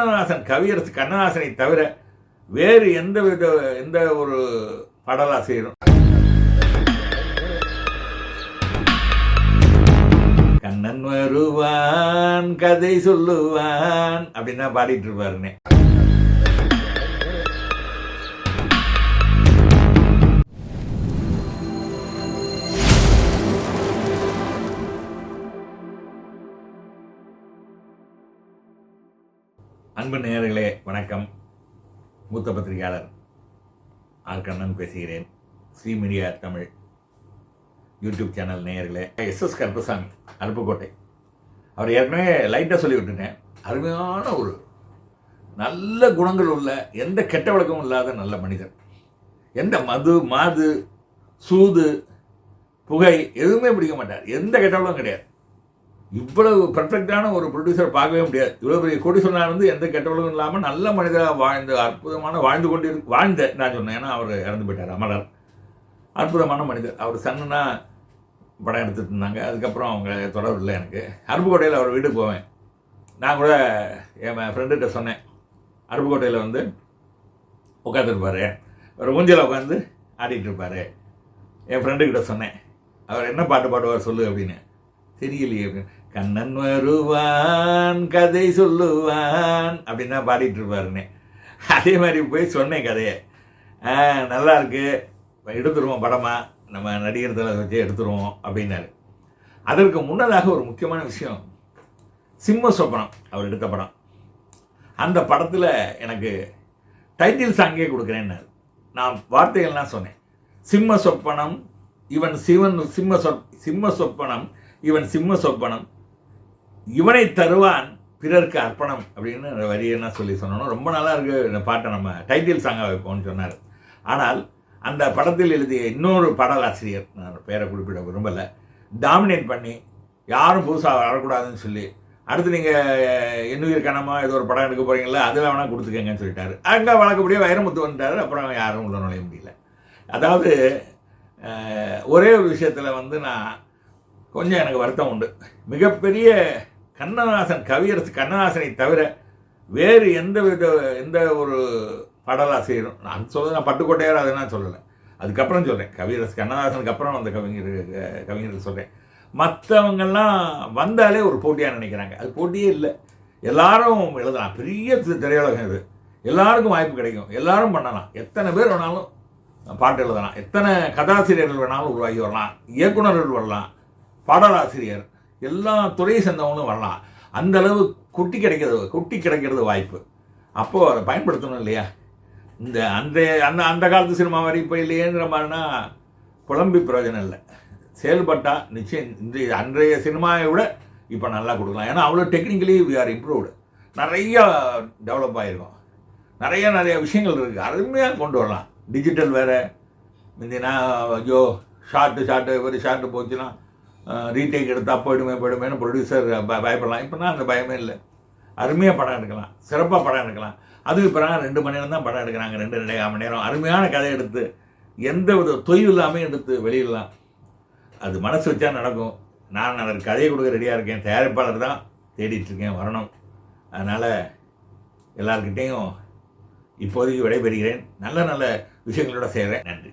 கண்ணதாசன் கவியரசு கண்ணதாசனை தவிர வேறு எந்த வித எந்த ஒரு பாடலாசிரியரும் கண்ணன் வருவான் கதை சொல்லுவான் அப்படின்னு தான் பாடிட்டு இருப்பாருன்னு அன்பு நேயர்களே வணக்கம். மூத்த பத்திரிகையாளர் ஆர். கண்ணன் பேசுகிறேன். Sri media Tamil YouTube channel நேயர்களே எஸ். எஸ். கருப்பசாமி அருப்புக்கோட்டை. அவர் ஏற்கனவே லைட்டாக சொல்லி விட்டுட்டேன் அருமையான ஒரு நல்ல குணங்கள் உள்ள எந்த கெட்ட வழக்கமும் இல்லாத நல்ல மனிதர். எந்த மது மாது சூது புகை எதுவுமே பிடிக்க மாட்டார். எந்த கெட்ட வழக்கம் கிடையாது. இவ்வளவு பர்ஃபெக்டான ஒரு ப்ரொடியூசர் பார்க்கவே முடியாது. இவ்வளோ பெரிய கோடீஸ்வரனார் வந்து எந்த கெட்டவளும் இல்லாமல் நல்ல மனிதராக வாழ்ந்து அற்புதமான வாழ்ந்து கொண்டு இரு வாழ்ந்த நான் சொன்னேன். ஏன்னா அவர் இறந்து போயிட்டார் அமரர். அற்புதமான மனிதர். அவர் சன்னுனா படம் எடுத்துட்டு இருந்தாங்க. அதுக்கப்புறம் அவங்க தொடர்பு இல்லை எனக்கு. அருப்புக்கோட்டையில் அவர் வீட்டுக்கு போவேன். நான் கூட என் ஃப்ரெண்டுகிட்ட சொன்னேன். அருப்புக்கோட்டையில் வந்து உட்காந்துருப்பார் ஒரு ஊஞ்சலில் உட்காந்து ஆடிட்டு இருப்பார். என் ஃப்ரெண்டுக்கிட்ட சொன்னேன். அவர் என்ன பாட்டு பாடுவார் சொல்லு அப்படின்னு. தெரியலையே அப்படின்னு. கண்ணன் வருவான் கதை சொல்லுவான் அப்படின்னு தான் பாடிட்டு இருப்பாருன்னு அதே மாதிரி போய் சொன்னேன் கதையை. நல்லா இருக்கு. எடுத்துருவோம் படமா. நம்ம நடிகர் தலை வச்சு எடுத்துருவோம் அப்படின்னாரு. அதற்கு முன்னதாக ஒரு முக்கியமான விஷயம். சிம்ம சொப்பனம் அவர் எடுத்த படம். அந்த படத்தில் எனக்கு டைட்டில் சாங்கே கொடுக்குறேன்னாரு. நான் வார்த்தைகள்லாம் சொன்னேன். சிம்ம சொப்பனம் இவன் சிவன் சிம்ம சொப் சிம்ம சொப்பனம் இவன் சிம்ம சொப்பனம். இவனை தருவான் பிறருக்கு அர்ப்பணம் அப்படின்னு வரி என்ன சொல்லி சொன்னோம் ரொம்ப நல்லா இருக்கு இந்த பாட்டை நம்ம டைட்டில் சாங்காக வைப்போம்னு சொன்னார். ஆனால் அந்த படத்தில் எழுதிய இன்னொரு பாடலாசிரியர் நான் பெயரை குறிப்பிட விரும்பலை டாமினேட் பண்ணி யாரும் புதுசாக வரக்கூடாதுன்னு சொல்லி அடுத்து நீங்கள் இன்னுயிர் கணமாக ஏதோ ஒரு படம் எடுக்க போகிறீங்களா அதில் வேணால் கொடுத்துக்கங்கன்னு சொல்லிட்டாரு. அங்கே வழக்கப்படியே வைரமுத்து வந்துட்டார் அப்புறம் யாரும் உள்ள நுழைய முடியல. அதாவது ஒரே ஒரு விஷயத்தில் வந்து நான் கொஞ்சம் எனக்கு வருத்தம் உண்டு. மிகப்பெரிய கண்ணதாசன் கவியரசு கண்ணதாசனை தவிர வேறு எந்த வித எந்த ஒரு பாடலாசிரியரும் நான் சொல்ல நான் பட்டுக்கோட்டையார் அதை நான் சொல்லலை. அதுக்கப்புறம் சொல்கிறேன் கவியரசு கண்ணதாசனுக்கு அப்புறம் அந்த கவிஞர் கவிஞர்கள் சொல்கிறேன் மற்றவங்கெல்லாம் வந்தாலே ஒரு போட்டியாக நினைக்கிறாங்க. அது போட்டியே இல்லை. எல்லாரும் எழுதலாம். பெரிய திரையுலகம் இது. எல்லாருக்கும் வாய்ப்பு கிடைக்கும். எல்லாரும் பண்ணலாம். எத்தனை பேர் வேணாலும் பாட்டு எழுதலாம். எத்தனை கதாசிரியர்கள் வேணாலும் உருவாகி வரலாம். இயக்குனர்கள் வரலாம். பாடலாசிரியர் எல்லா துறையை சேர்ந்தவங்களும் வரலாம். அந்த அளவு கொட்டி கிடைக்கிறது கொட்டி கிடைக்கிறது வாய்ப்பு. அப்போது அதை பயன்படுத்தணும் இல்லையா? இந்த அந்த அந்த அந்த காலத்து சினிமா மாதிரி இப்போ இல்லையேங்கிற மாதிரினா புலம்பி பிரயோஜனம் இல்லை. செயல்பட்டால் நிச்சயம் இன்றைய அன்றைய சினிமாவை விட இப்போ நல்லா கொடுக்கலாம். ஏன்னா அவ்வளோ டெக்னிக்கலி வி ஆர் இம்ப்ரூவ்டு நிறையா டெவலப் ஆகிருக்கும் நிறைய நிறைய விஷயங்கள் இருக்குது அருமையாக கொண்டு வரலாம். டிஜிட்டல் வேறு. முந்தினா ஐயோ ஷார்ட்டு ஷார்ட்டு ஒரு ஷார்ட்டு போச்சுன்னா ரீடேக் எடுத்தால் போயிடுமே போயிடுமேனு ப்ரொடியூசர் பயப்படலாம். இப்போனா அந்த பயமே இல்லை. அருமையாக படம் எடுக்கலாம். சிறப்பாக படம் எடுக்கலாம். அதுக்கு பிறகு ரெண்டு மணி நேரம் தான் படம் எடுக்கிறாங்க. ரெண்டு ரெண்டே மணி நேரம். அருமையான கதை எடுத்து எந்த வித தொய்வு இல்லாமல் எடுத்து வெளியிடலாம். அது மனசு வச்சா நடக்கும். நான் அதற்கு கதையை கொடுக்க ரெடியாக இருக்கேன். தயாரிப்பாளர் தான் தேடிட்டுருக்கேன் வரணும். அதனால் எல்லார்கிட்டேயும் இப்போதைக்கு விடைபெறுகிறேன். நல்ல நல்ல விஷயங்களோட செய்கிறேன் நன்றி.